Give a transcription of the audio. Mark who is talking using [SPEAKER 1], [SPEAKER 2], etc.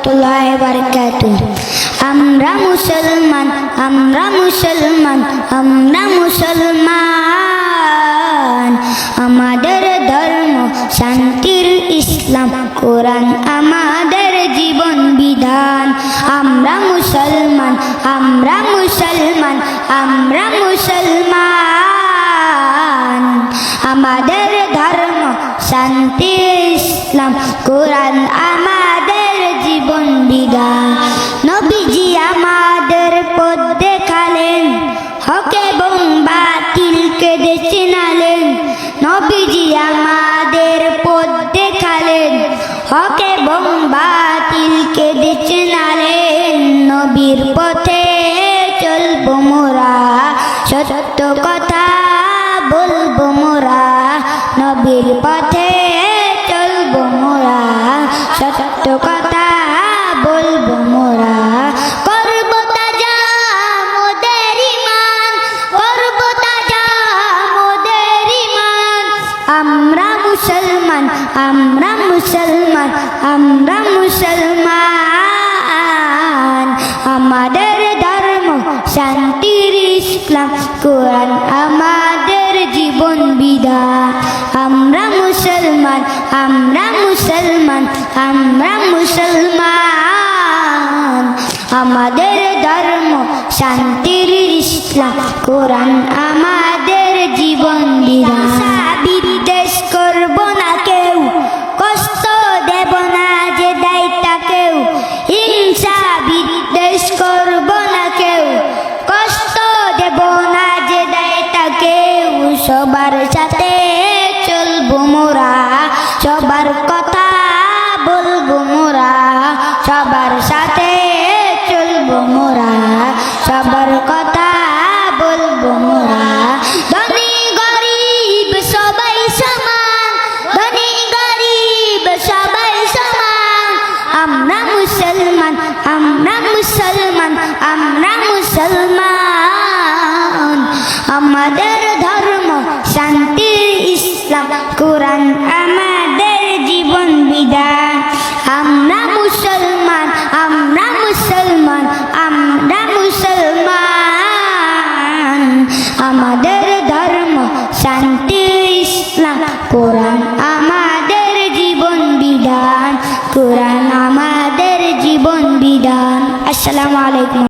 [SPEAKER 1] রহমতুল্লাহ বারকাত আমরা মুসলমান আমরা মুসলমান আমরা মুসলমান। আমাদের ধর্ম শান্তির ইসলাম, কোরআন আমাদের জীবন বিধান। আমরা মুসলমান আমরা মুসলমান আমরা মুসলমান। আমাদের ধর্ম শান্তি হক এবং বাতিলকে দেচিনালেন নবীর পথে। চলবো মোরা, সত্য কথা বলব মোরা, নবীর পথে চলবো মোরা, সত্য কথা বলব মোরা। করব তাজা মুসলমান, আমরা মুসলমান আমরা মুসলমান। আমাদের ধর্ম শান্তির ইসলাম, কোরআন আমাদের জীবন বিধান। আমরা মুসলমান আমরা মুসলমান আমরা মুসলমান। আমাদের ধর্ম শান্তির ইসলাম, কোরআন আমাদের জীবন বিধান। সবার সাথে চলবো মোরা, সবার কথা বলব মোরা, সবার সাথে চলবো মোরা, সবার কথা বলব মোরা। ধনী গরিব সবাই সমান, ধনী গরিব সবাই সমান। আমরা মুসলমান আমরা মুসলমান আমরা মুসলমান। শান্তির ইসলাম, কোরআন আমাদের জীবন বিধান। আমরা মুসলমান আমরা মুসলমান আমরা মুসলমান। আমাদের ধর্ম শান্তি, ইসলাম, কোরআন আমাদের জীবন বিধান। কোরআন আমাদের জীবন বিধান। আসসালামু আলাইকুম।